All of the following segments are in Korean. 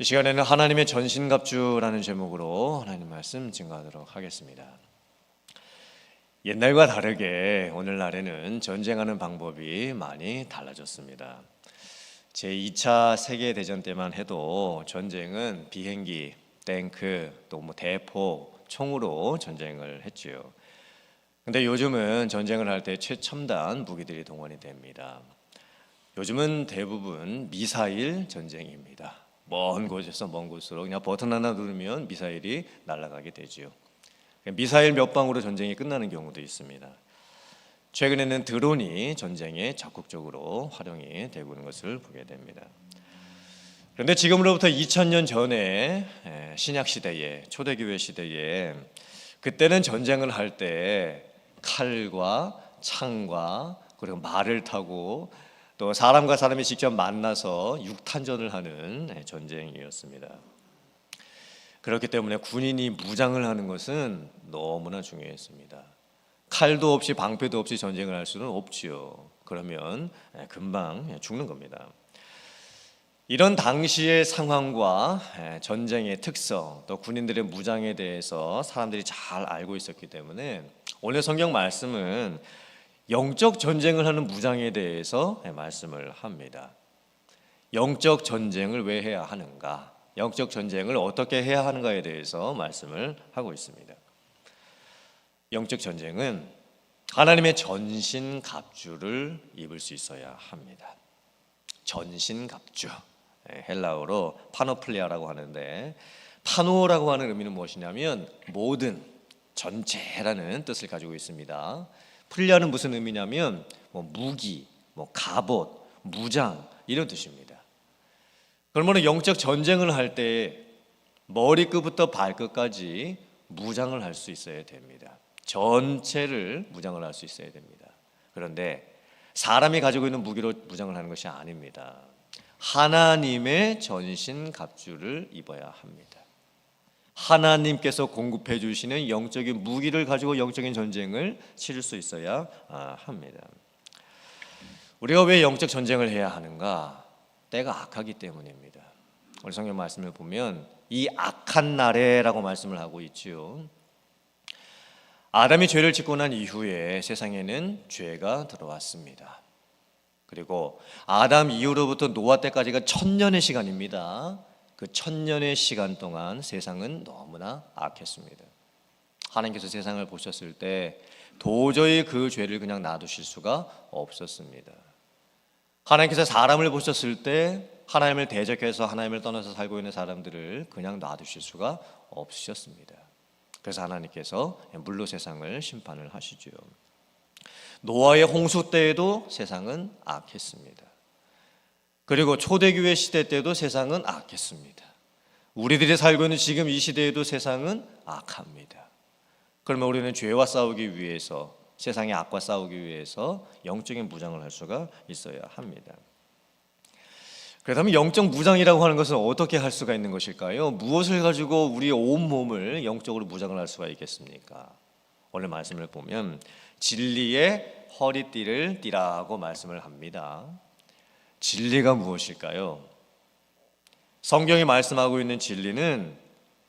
이 시간에는 하나님의 전신갑주라는 제목으로 하나님 말씀 증거하도록 하겠습니다. 옛날과 다르게 오늘날에는 전쟁하는 방법이 많이 달라졌습니다. 제 2차 세계 대전 때만 해도 전쟁은 비행기, 탱크, 또 뭐 대포, 총으로 전쟁을 했지요. 근데 요즘은 전쟁을 할 때 최첨단 무기들이 동원이 됩니다. 요즘은 대부분 미사일 전쟁입니다. 먼 곳에서 먼 곳으로 그냥 버튼 하나 누르면 미사일이 날아가게 되지요. 미사일 몇 방으로 전쟁이 끝나는 경우도 있습니다. 최근에는 드론이 전쟁에 적극적으로 활용이 되고 있는 것을 보게 됩니다. 그런데 지금으로부터 2000년 전에 에, 신약 시대에 초대교회 시대에 그때는 전쟁을 할 때 칼과 창과 그리고 말을 타고 또 사람과 사람이 직접 만나서 육탄전을 하는 에, 전쟁이었습니다. 그렇기 때문에 군인이 무장을 하는 것은 너무나 중요했습니다. 칼도 없이 방패도 없이 전쟁을 할 수는 없지요. 그러면 에, 금방 에, 죽는 겁니다. 이런 당시의 상황과 에, 전쟁의 특성, 또 군인들의 무장에 대해서 사람들이 잘 알고 있었기 때문에 오늘 성경 말씀은 영적 전쟁을 하는 무장에 대해서 에, 말씀을 합니다. 영적 전쟁을 왜 해야 하는가? 영적 전쟁을 어떻게 해야 하는가에 대해서 말씀을 하고 있습니다. 영적 전쟁은 하나님의 전신 갑주를 입을 수 있어야 합니다. 전신 갑주. 예, 헬라어로 파노플리아라고 하는데 파노라고 하는 의미는 무엇이냐면 모든 전체라는 뜻을 가지고 있습니다. 플리아는 무슨 의미냐면 뭐 무기, 뭐 갑옷, 무장 이런 뜻입니다. 그러면 영적 전쟁을 할 때 머리끝부터 발끝까지 무장을 할 수 있어야 됩니다. 전체를 무장을 할 수 있어야 됩니다. 그런데 사람이 가지고 있는 무기로 무장을 하는 것이 아닙니다. 하나님의 전신 갑주를 입어야 합니다. 하나님께서 공급해 주시는 영적인 무기를 가지고 영적인 전쟁을 치를 수 있어야 아, 합니다. 우리가 왜 영적 전쟁을 해야 하는가? 때가 악하기 때문입니다. 우리 성경 말씀을 보면 이 악한 날에라고 말씀을 하고 있지요. 아담이 죄를 짓고 난 이후에 세상에는 죄가 들어왔습니다. 그리고 아담 이후로부터 노아 때까지가 천년의 시간입니다. 그 천년의 시간 동안 세상은 너무나 악했습니다. 하나님께서 세상을 보셨을 때 도저히 그 죄를 그냥 놔두실 수가 없었습니다. 하나님께서 사람을 보셨을 때 하나님을 대적해서 하나님을 떠나서 살고 있는 사람들을 그냥 놔두실 수가 없으셨습니다. 그래서 하나님께서 물로 세상을 심판을 하시죠. 노아의 홍수 때에도 세상은 악했습니다. 그리고 초대교회 시대 때도 세상은 악했습니다. 우리들이 살고 있는 지금 이 시대에도 세상은 악합니다. 그러면 우리는 죄와 싸우기 위해서 세상의 악과 싸우기 위해서 영적인 무장을 할 수가 있어야 합니다. 그렇다면 영적 무장이라고 하는 것은 어떻게 할 수가 있는 것일까요? 무엇을 가지고 우리의 온 몸을 영적으로 무장을 할 수가 있겠습니까? 오늘 말씀을 보면 진리의 허리띠를 띠라고 말씀을 합니다. 진리가 무엇일까요? 성경이 말씀하고 있는 진리는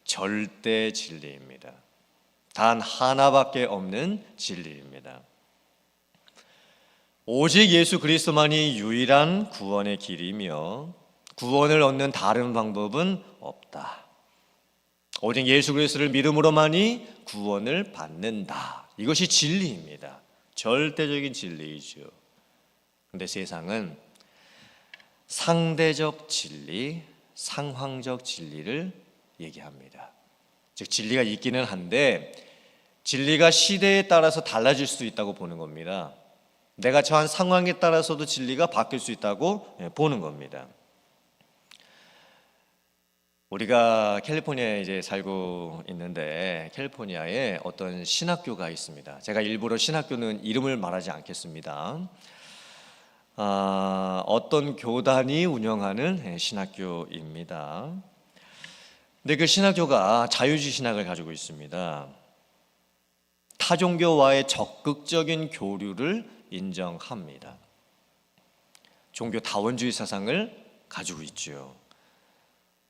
절대 진리입니다. 단 하나밖에 없는 진리입니다. 오직 예수 그리스도만이 유일한 구원의 길이며 구원을 얻는 다른 방법은 없다. 오직 예수 그리스도를 믿음으로만이 구원을 받는다. 이것이 진리입니다. 절대적인 진리이죠. 근데 세상은 상대적 진리, 상황적 진리를 얘기합니다. 즉 진리가 있기는 한데 진리가 시대에 따라서 달라질 수 있다고 보는 겁니다. 내가 처한 상황에 따라서도 진리가 바뀔 수 있다고 예, 보는 겁니다. 우리가 캘리포니아에 이제 살고 있는데 캘리포니아에 어떤 신학교가 있습니다. 제가 일부러 신학교는 이름을 말하지 않겠습니다. 아, 어떤 교단이 운영하는 예, 신학교입니다. 근데 그 신학교가 자유주의 신학을 가지고 있습니다. 타종교와의 적극적인 교류를 인정합니다. 종교 다원주의 사상을 가지고 있죠.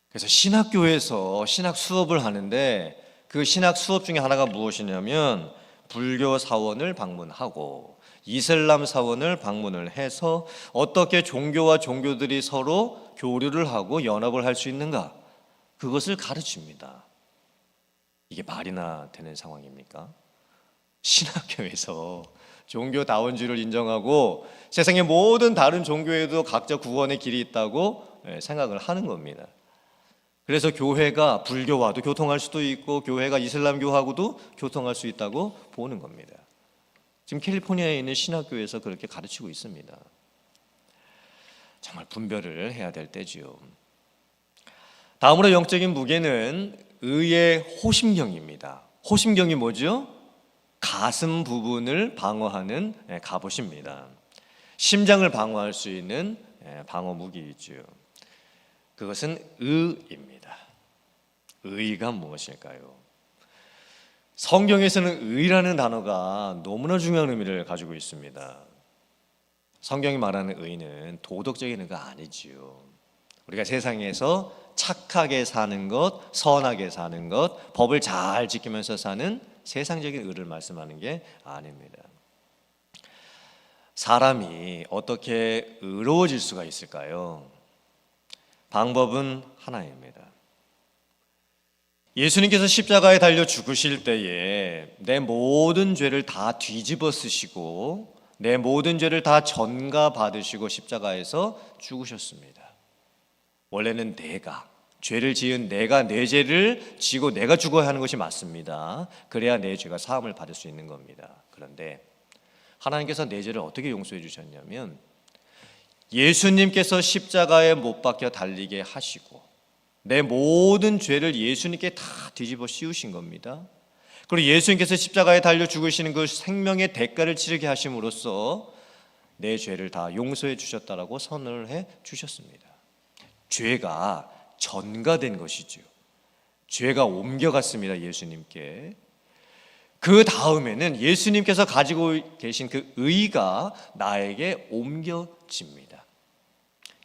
그래서 신학교에서 신학 수업을 하는데 그 신학 수업 중에 하나가 무엇이냐면 불교 사원을 방문하고 이슬람 사원을 방문을 해서 어떻게 종교와 종교들이 서로 교류를 하고 연합을 할 수 있는가 그것을 가르칩니다. 이게 말이나 되는 상황입니까? 신학교에서 종교다원주의를 인정하고 세상의 모든 다른 종교에도 각자 구원의 길이 있다고 예, 생각을 하는 겁니다. 그래서 교회가 불교와도 교통할 수도 있고 교회가 이슬람교하고도 교통할 수 있다고 보는 겁니다. 지금 캘리포니아에 있는 신학교에서 그렇게 가르치고 있습니다. 정말 분별을 해야 될 때지요. 다음으로 영적인 무게는 의의 호심경입니다. 호심경이 뭐죠? 가슴 부분을 방어하는 예, 갑옷입니다. 심장을 방어할 수 있는 예, 방어 무기이죠. 그것은 의입니다. 의가 무엇일까요? 성경에서는 의라는 단어가 너무나 중요한 의미를 가지고 있습니다. 성경이 말하는 의는 도덕적인 의가 아니지요. 우리가 세상에서 착하게 사는 것, 선하게 사는 것, 법을 잘 지키면서 사는 세상적인 의를 말씀하는 게 아닙니다. 사람이 어떻게 의로워질 수가 있을까요? 방법은 하나입니다. 예수님께서 십자가에 달려 죽으실 때에 내 모든 죄를 다 뒤집어 쓰시고 내 모든 죄를 다 전가 받으시고 십자가에서 죽으셨습니다. 원래는 내가 죄를 지은 내가 내 죄를 지고 내가 죽어야 하는 것이 맞습니다. 그래야 내 죄가 사함을 받을 수 있는 겁니다. 그런데 하나님께서 내 죄를 어떻게 용서해 주셨냐면 예수님께서 십자가에 못 박혀 달리게 하시고 내 모든 죄를 예수님께 다 뒤집어 씌우신 겁니다. 그리고 예수님께서 십자가에 달려 죽으시는 그 생명의 대가를 치르게 하심으로써 내 죄를 다 용서해 주셨다라고 선언을 해 주셨습니다. 죄가 전가된 것이죠. 죄가 옮겨갔습니다. 예수님께. 그 다음에는 예수님께서 가지고 계신 그 의가 나에게 옮겨집니다.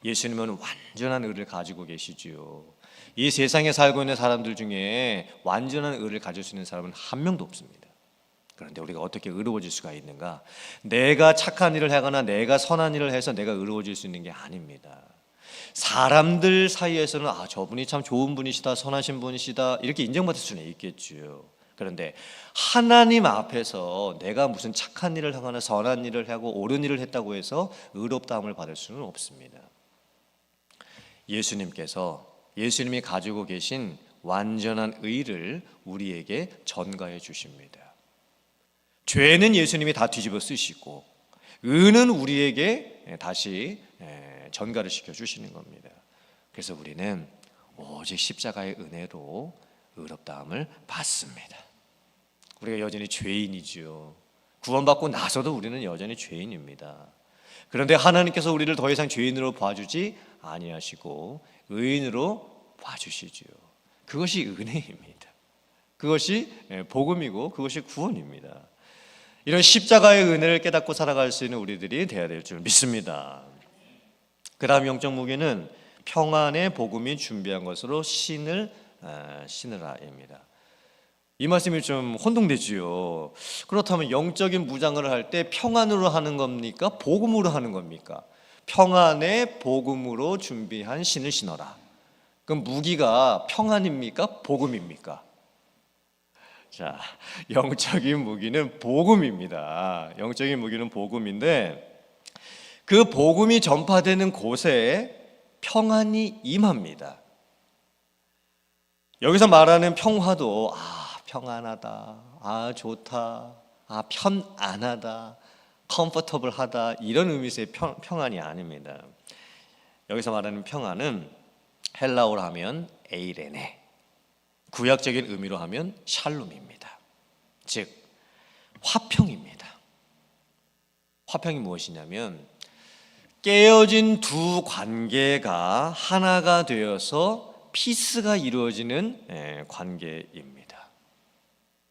예수님은 완전한 의를 가지고 계시지요. 이 세상에 살고 있는 사람들 중에 완전한 의를 가질 수 있는 사람은 한 명도 없습니다. 그런데 우리가 어떻게 의로워질 수가 있는가? 내가 착한 일을 하거나 내가 선한 일을 해서 내가 의로워질 수 있는 게 아닙니다. 사람들 사이에서는 아 저분이 참 좋은 분이시다 선하신 분이시다 이렇게 인정받을 수는 있겠지요. 그런데 하나님 앞에서 내가 무슨 착한 일을 하거나 선한 일을 하고 옳은 일을 했다고 해서 의롭다함을 받을 수는 없습니다. 예수님께서 예수님이 가지고 계신 완전한 의를 우리에게 전가해 주십니다. 죄는 예수님이 다 뒤집어 쓰시고 의는 우리에게 다시 전가를 시켜 주시는 겁니다. 그래서 우리는 오직 십자가의 은혜로 의롭다함을 받습니다. 우리가 여전히 죄인이지요. 구원받고 나서도 우리는 여전히 죄인입니다. 그런데 하나님께서 우리를 더 이상 죄인으로 봐주지 아니하시고 의인으로 봐주시지요. 그것이 은혜입니다. 그것이 복음이고 그것이 구원입니다. 이런 십자가의 은혜를 깨닫고 살아갈 수 있는 우리들이 되어야 될 줄 믿습니다. 그다음 영적 무기는 평안의 복음이 준비한 것으로 신을 신으라입니다. 이 말씀이 좀 혼동되지요. 그렇다면 영적인 무장을 할 때 평안으로 하는 겁니까? 복음으로 하는 겁니까? 평안의 복음으로 준비한 신을 신어라. 그럼 무기가 평안입니까? 복음입니까? 자, 영적인 무기는 복음입니다. 영적인 무기는 복음인데 그 복음이 전파되는 곳에 평안이 임합니다. 여기서 말하는 평화도 아 평안하다, 아 좋다, 아 편안하다, 컴포터블하다 이런 의미에서의 평, 평안이 아닙니다. 여기서 말하는 평안은 헬라어로 하면 에이레네, 구약적인 의미로 하면 샬롬입니다. 즉 화평입니다. 화평이 무엇이냐면 깨어진 두 관계가 하나가 되어서 피스가 이루어지는 예, 관계입니다.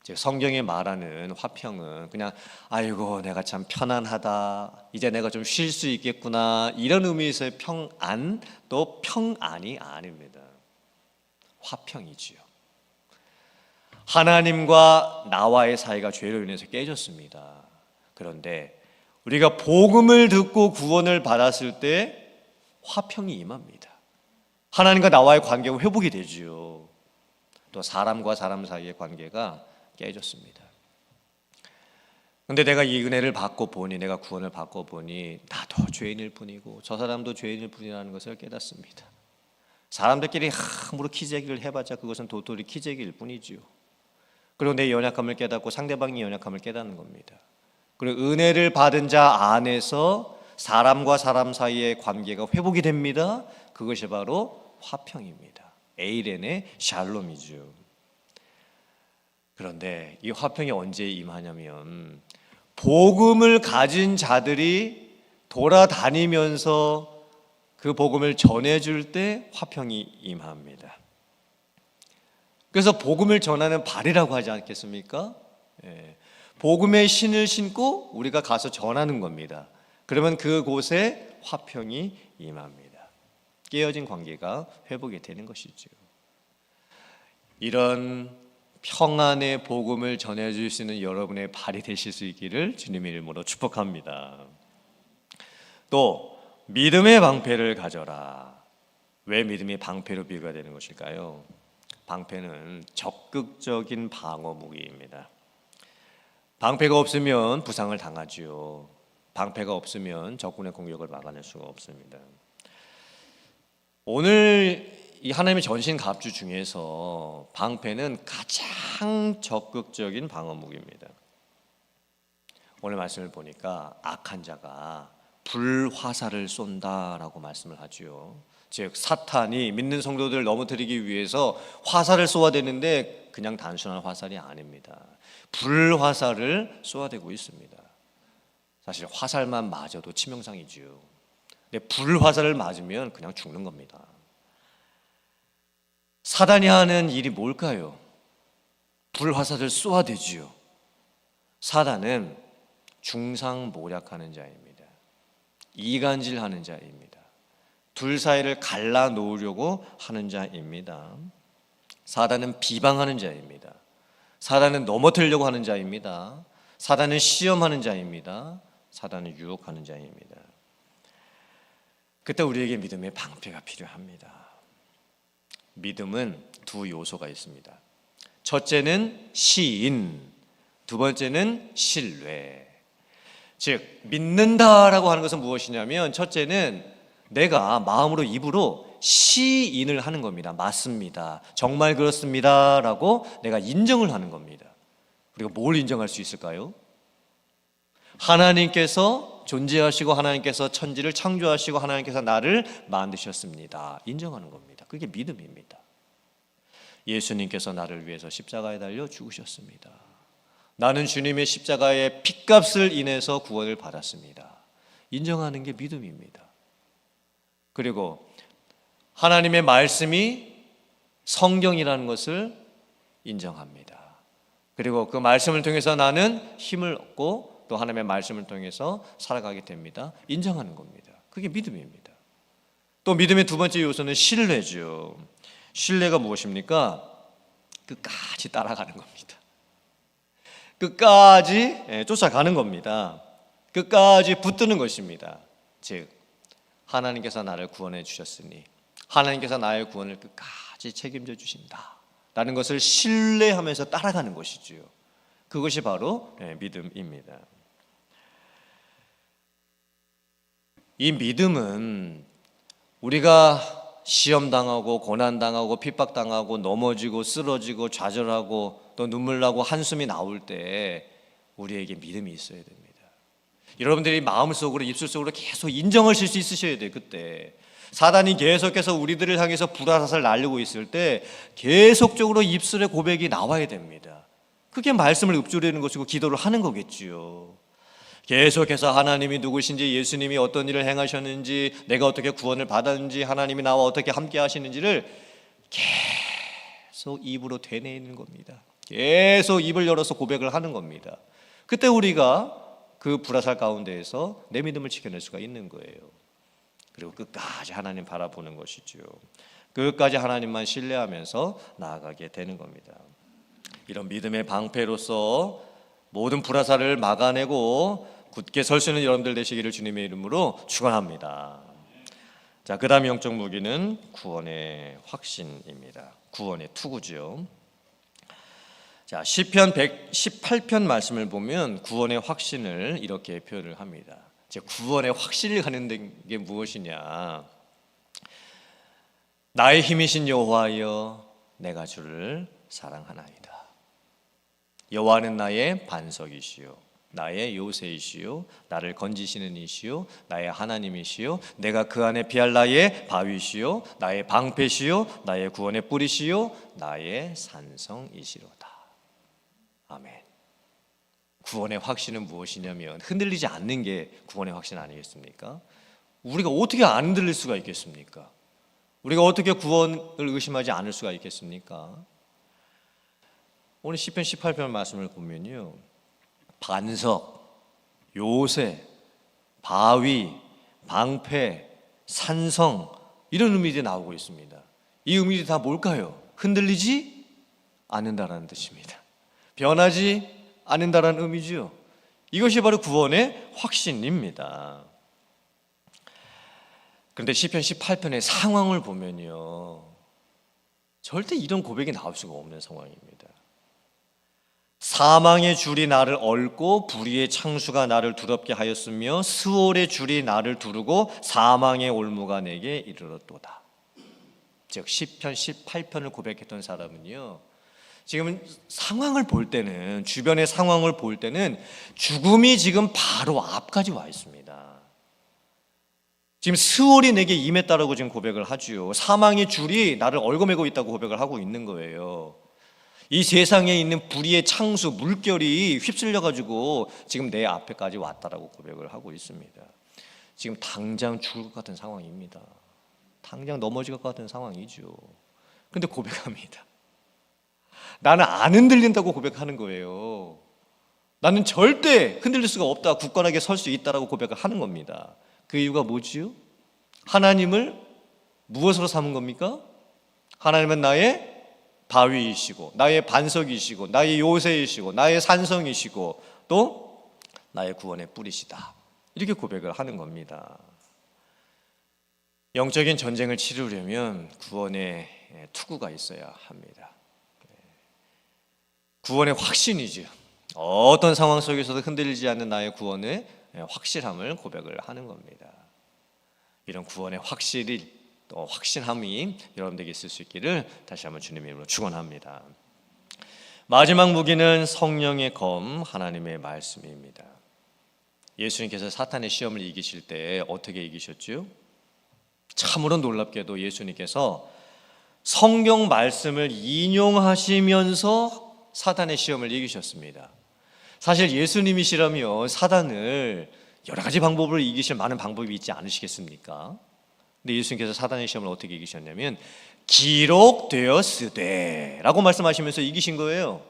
즉 성경에 말하는 화평은 그냥 아이고 내가 참 편안하다 이제 내가 좀 쉴 수 있겠구나 이런 의미에서의 평안 또 평안이 아닙니다. 화평이지요. 하나님과 나와의 사이가 죄로 인해서 깨졌습니다. 그런데 우리가 복음을 듣고 구원을 받았을 때 화평이 임합니다. 하나님과 나와의 관계가 회복이 되지요. 또 사람과 사람 사이의 관계가 깨졌습니다. 근데 내가 이 은혜를 받고 보니 내가 구원을 받고 보니 나도 죄인일 뿐이고 저 사람도 죄인일 뿐이라는 것을 깨닫습니다. 사람들끼리 함부로 키재기를 해봤자 그것은 도토리 키재기일 뿐이지요. 그리고 내 연약함을 깨닫고 상대방의 연약함을 깨닫는 겁니다. 그리고 은혜를 받은 자 안에서 사람과 사람 사이의 관계가 회복이 됩니다. 그것이 바로 화평입니다. 에이렌의 샬롬이죠. 그런데 이 화평이 언제 임하냐면 복음을 가진 자들이 돌아다니면서 그 복음을 전해줄 때 화평이 임합니다. 그래서 복음을 전하는 발이라고 하지 않겠습니까? 예. 복음의 신을 신고 우리가 가서 전하는 겁니다. 그러면 그곳에 화평이 임합니다. 깨어진 관계가 회복이 되는 것이죠. 이런 평안의 복음을 전해줄 수 있는 여러분의 발이 되실 수 있기를 주님의 이름으로 축복합니다. 또 믿음의 방패를 가져라. 왜 믿음이 방패로 비유가 되는 것일까요? 방패는 적극적인 방어 무기입니다. 방패가 없으면 부상을 당하지요. 방패가 없으면 적군의 공격을 막아낼 수가 없습니다. 오늘 이 하나님의 전신 갑주 중에서 방패는 가장 적극적인 방어 무기입니다. 오늘 말씀을 보니까 악한 자가 불화살을 쏜다라고 말씀을 하지요. 즉 사탄이 믿는 성도들을 넘어뜨리기 위해서 화살을 쏘아대는데 그냥 단순한 화살이 아닙니다. 불화살을 쏘아대고 있습니다. 사실 화살만 맞아도 치명상이지요. 근데 불화살을 맞으면 그냥 죽는 겁니다. 사단이 하는 일이 뭘까요? 불화살을 쏘아대지요. 사단은 중상 모략하는 자입니다. 이간질하는 자입니다. 둘 사이를 갈라 놓으려고 하는 자입니다. 사단은 비방하는 자입니다. 사단은 넘어뜨리려고 하는 자입니다. 사단은 시험하는 자입니다. 사단은 유혹하는 자입니다. 그때 우리에게 믿음의 방패가 필요합니다. 믿음은 두 요소가 있습니다. 첫째는 시인, 두 번째는 신뢰. 즉 믿는다라고 하는 것은 무엇이냐면 첫째는 내가 마음으로 입으로 시인을 하는 겁니다. 맞습니다. 정말 그렇습니다 라고 내가 인정을 하는 겁니다. 우리가 뭘 인정할 수 있을까요? 하나님께서 존재하시고 하나님께서 천지를 창조하시고 하나님께서 나를 만드셨습니다. 인정하는 겁니다. 그게 믿음입니다. 예수님께서 나를 위해서 십자가에 달려 죽으셨습니다. 나는 주님의 십자가의 핏값을 인해서 구원을 받았습니다. 인정하는 게 믿음입니다. 그리고 하나님의 말씀이 성경이라는 것을 인정합니다. 그리고 그 말씀을 통해서 나는 힘을 얻고 또 하나님의 말씀을 통해서 살아가게 됩니다. 인정하는 겁니다. 그게 믿음입니다. 또 믿음의 두 번째 요소는 신뢰죠. 신뢰가 무엇입니까? 끝까지 따라가는 겁니다. 끝까지 예, 쫓아가는 겁니다. 끝까지 붙드는 것입니다. 즉 하나님께서 나를 구원해 주셨으니 하나님께서 나의 구원을 끝까지 책임져 주신다. 라는 것을 신뢰하면서 따라가는 것이지요. 그것이 바로 예, 믿음입니다. 이 믿음은 우리가 시험 당하고 고난 당하고 핍박 당하고 넘어지고 쓰러지고 좌절하고 또 눈물 나고 한숨이 나올 때 우리에게 믿음이 있어야 됩니다. 여러분들이 마음속으로 입술속으로 계속 인정하실 수 있으셔야 돼요. 그때 사단이 계속해서 우리들을 향해서 불화살 날리고 있을 때 계속적으로 입술의 고백이 나와야 됩니다. 그게 말씀을 읊조리는 것이고 기도를 하는 거겠지요. 계속해서 하나님이 누구신지 예수님이 어떤 일을 행하셨는지 내가 어떻게 구원을 받았는지 하나님이 나와 어떻게 함께 하시는지를 계속 입으로 되뇌이는 겁니다. 계속 입을 열어서 고백을 하는 겁니다. 그때 우리가 그 불화살 가운데에서 내 믿음을 지켜낼 수가 있는 거예요. 그리고 끝까지 하나님 바라보는 것이죠. 끝까지 하나님만 신뢰하면서 나아가게 되는 겁니다. 이런 믿음의 방패로서 모든 불화살을 막아내고 굳게 설 수 있는 여러분들 되시기를 주님의 이름으로 축원합니다. 자, 그다음 영적 무기는 구원의 확신입니다. 구원의 투구지요. 자, 시편 118편 말씀을 보면 구원의 확신을 이렇게 표현을 합니다. 제 구원의 확신을 가는 게 무엇이냐? 나의 힘이신 여호와여 내가 주를 사랑하나이다. 여호와는 나의 반석이시요 나의 요새이시요 나를 건지시는 이시요 나의 하나님이시요 내가 그 안에 피할 나의 바위시요 나의 방패시요 나의 구원의 뿌리시요 나의 산성이시로다. 아멘. 구원의 확신은 무엇이냐면 흔들리지 않는 게 구원의 확신 아니겠습니까? 우리가 어떻게 안 흔들릴 수가 있겠습니까? 우리가 어떻게 구원을 의심하지 않을 수가 있겠습니까? 오늘 시편 18편 말씀을 보면요. 반석, 요새, 바위, 방패, 산성 이런 의미들이 나오고 있습니다. 이 의미들이 다 뭘까요? 흔들리지 않는다라는 뜻입니다. 변하지 않는다라는 의미지요. 이것이 바로 구원의 확신입니다. 그런데 시편 18편의 상황을 보면요. 절대 이런 고백이 나올 수가 없는 상황입니다. 사망의 줄이 나를 얽고 불의의 창수가 나를 두렵게 하였으며 스월의 줄이 나를 두르고 사망의 올무가 내게 이르렀도다. 즉 시편 18편을 고백했던 사람은요. 지금 상황을 볼 때는 주변의 상황을 볼 때는 죽음이 지금 바로 앞까지 와 있습니다. 지금 스월이 내게 임했다라고 지금 고백을 하지요. 사망의 줄이 나를 얽어매고 있다고 고백을 하고 있는 거예요. 이 세상에 있는 불의의 창수 물결이 휩쓸려 가지고 지금 내 앞에까지 왔다라고 고백을 하고 있습니다. 지금 당장 죽을 것 같은 상황입니다. 당장 넘어질 것 같은 상황이죠. 근데 고백합니다. 나는 안 흔들린다고 고백하는 거예요. 나는 절대 흔들릴 수가 없다. 굳건하게 설 수 있다라고 고백을 하는 겁니다. 그 이유가 뭐지요? 하나님을 무엇으로 삼은 겁니까? 하나님은 나의 바위이시고 나의 반석이시고 나의 요새이시고 나의 산성이시고 또 나의 구원의 뿌리시다. 이렇게 고백을 하는 겁니다. 영적인 전쟁을 치르려면 구원의 투구가 있어야 합니다. 구원의 확신이죠. 어떤 상황 속에서도 흔들리지 않는 나의 구원의 확실함을 고백을 하는 겁니다. 이런 구원의 확실이 또 확신함이 여러분들에게 있을 수 있기를 다시 한번 주님의 이름으로 축원합니다. 마지막 무기는 성령의 검 하나님의 말씀입니다. 예수님께서 사탄의 시험을 이기실 때 어떻게 이기셨죠? 참으로 놀랍게도 예수님께서 성경 말씀을 인용하시면서 사탄의 시험을 이기셨습니다. 사실 예수님이시라면 사단을 여러 가지 방법으로 이기실 많은 방법이 있지 않으시겠습니까? 근데 예수님께서 사단의 시험을 어떻게 이기셨냐면 기록되었으되라고 말씀하시면서 이기신 거예요.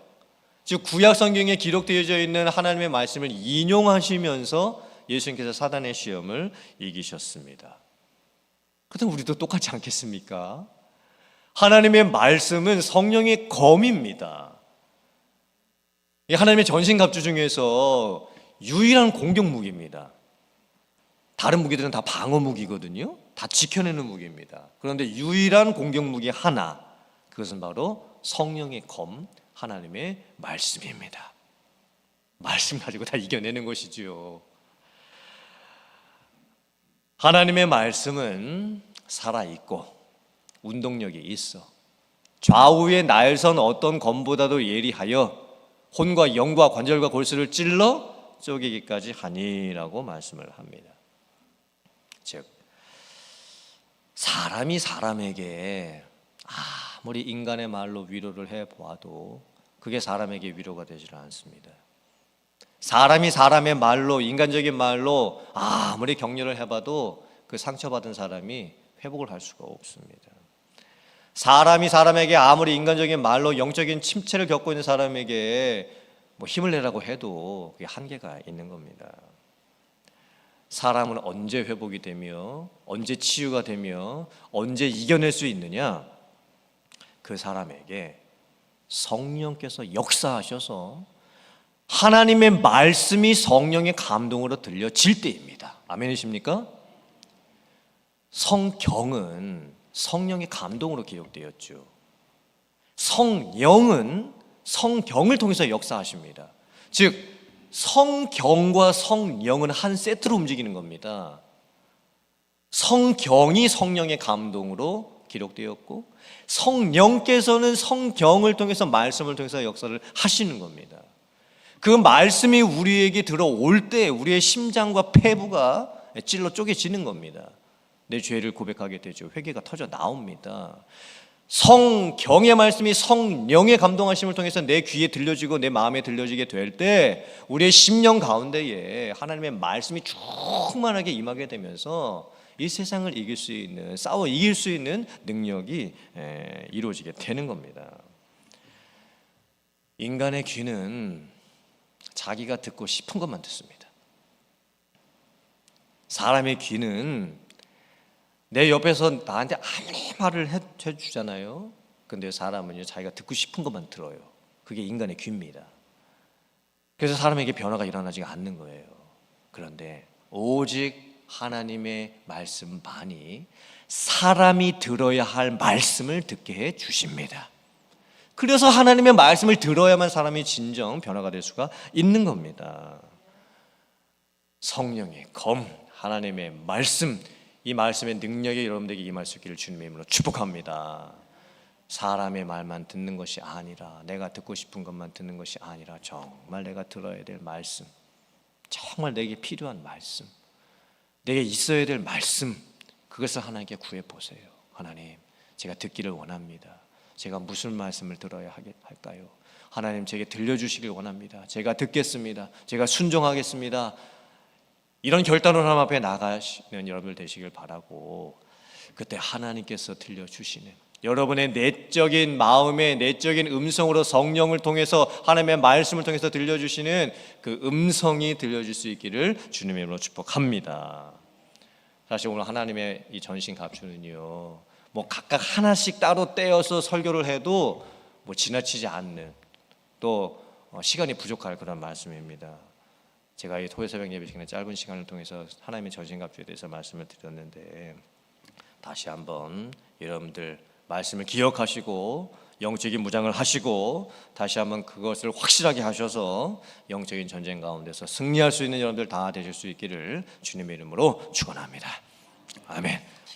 즉 구약 성경에 기록되어져 있는 하나님의 말씀을 인용하시면서 예수님께서 사단의 시험을 이기셨습니다. 그렇다면 우리도 똑같지 않겠습니까? 하나님의 말씀은 성령의 검입니다. 이 하나님의 전신갑주 중에서 유일한 공격 무기입니다. 다른 무기들은 다 방어 무기거든요. 다 지켜내는 무기입니다. 그런데 유일한 공격 무기 하나, 그것은 바로 성령의 검, 하나님의 말씀입니다. 말씀 가지고 다 이겨내는 것이지요. 하나님의 말씀은 살아 있고 운동력이 있어. 좌우의 날선 어떤 검보다도 예리하여 혼과 영과 관절과 골수를 찔러 쪼개기까지 하니라고 말씀을 합니다. 즉 사람이 사람에게 아무리 인간의 말로 위로를 해 보아도 그게 사람에게 위로가 되질 않습니다. 사람이 사람의 말로 인간적인 말로 아무리 격려를 해봐도 그 상처받은 사람이 회복을 할 수가 없습니다. 사람이 사람에게 아무리 인간적인 말로 영적인 침체를 겪고 있는 사람에게 뭐 힘을 내라고 해도 그게 한계가 있는 겁니다. 사람은 언제 회복이 되며 언제 치유가 되며 언제 이겨낼 수 있느냐? 그 사람에게 성령께서 역사하셔서 하나님의 말씀이 성령의 감동으로 들려질 때입니다. 아멘이십니까? 성경은 성령의 감동으로 기록되었죠. 성령은 성경을 통해서 역사하십니다. 즉 성경과 성령은 한 세트로 움직이는 겁니다. 성경이 성령의 감동으로 기록되었고 성령께서는 성경을 통해서 말씀을 통해서 역사를 하시는 겁니다. 그 말씀이 우리에게 들어올 때 우리의 심장과 폐부가 찔러 쪼개지는 겁니다. 내 죄를 고백하게 되죠. 회개가 터져 나옵니다. 성경의 말씀이 성령의 감동하심을 통해서 내 귀에 들려지고 내 마음에 들려지게 될 때 우리의 심령 가운데에 하나님의 말씀이 충만하게 임하게 되면서 이 세상을 이길 수 있는 싸워 이길 수 있는 능력이 에, 이루어지게 되는 겁니다. 인간의 귀는 자기가 듣고 싶은 것만 듣습니다. 사람의 귀는 내 옆에서 나한테 아무리 말을 해, 해주잖아요. 근데 사람은요 자기가 듣고 싶은 것만 들어요. 그게 인간의 귀입니다. 그래서 사람에게 변화가 일어나지 않는 거예요. 그런데 오직 하나님의 말씀만이 사람이 들어야 할 말씀을 듣게 해 주십니다. 그래서 하나님의 말씀을 들어야만 사람이 진정 변화가 될 수가 있는 겁니다. 성령의 검, 하나님의 말씀, 이 말씀의 능력이 여러분들에게 임할 수 있기를 주님의 이름으로 축복합니다. 사람의 말만 듣는 것이 아니라 내가 듣고 싶은 것만 듣는 것이 아니라 정말 내가 들어야 될 말씀, 정말 내게 필요한 말씀, 내게 있어야 될 말씀, 그것을 하나님께 구해 보세요. 하나님, 제가 듣기를 원합니다. 제가 무슨 말씀을 들어야 할까요? 하나님 제게 들려주시길 원합니다. 제가 듣겠습니다. 제가 순종하겠습니다. 이런 결단을 하나님 앞에 나가시는 여러분들 되시길 바라고 그때 하나님께서 들려주시는 여러분의 내적인 마음의 내적인 음성으로 성령을 통해서 하나님의 말씀을 통해서 들려주시는 그 음성이 들려줄 수 있기를 주님의 이름으로 축복합니다. 사실 오늘 하나님의 이 전신 갑주는요, 뭐 각각 하나씩 따로 떼어서 설교를 해도 뭐 지나치지 않는 또 어, 시간이 부족할 그런 말씀입니다. 제가 이 토요 새벽 예배 시간에 짧은 시간을 통해서 하나님의 전신 갑주에 대해서 말씀을 드렸는데 다시 한번 여러분들 말씀을 기억하시고 영적인 무장을 하시고 다시 한번 그것을 확실하게 하셔서 영적인 전쟁 가운데서 승리할 수 있는 여러분들 다 되실 수 있기를 주님의 이름으로 축원합니다. 아멘.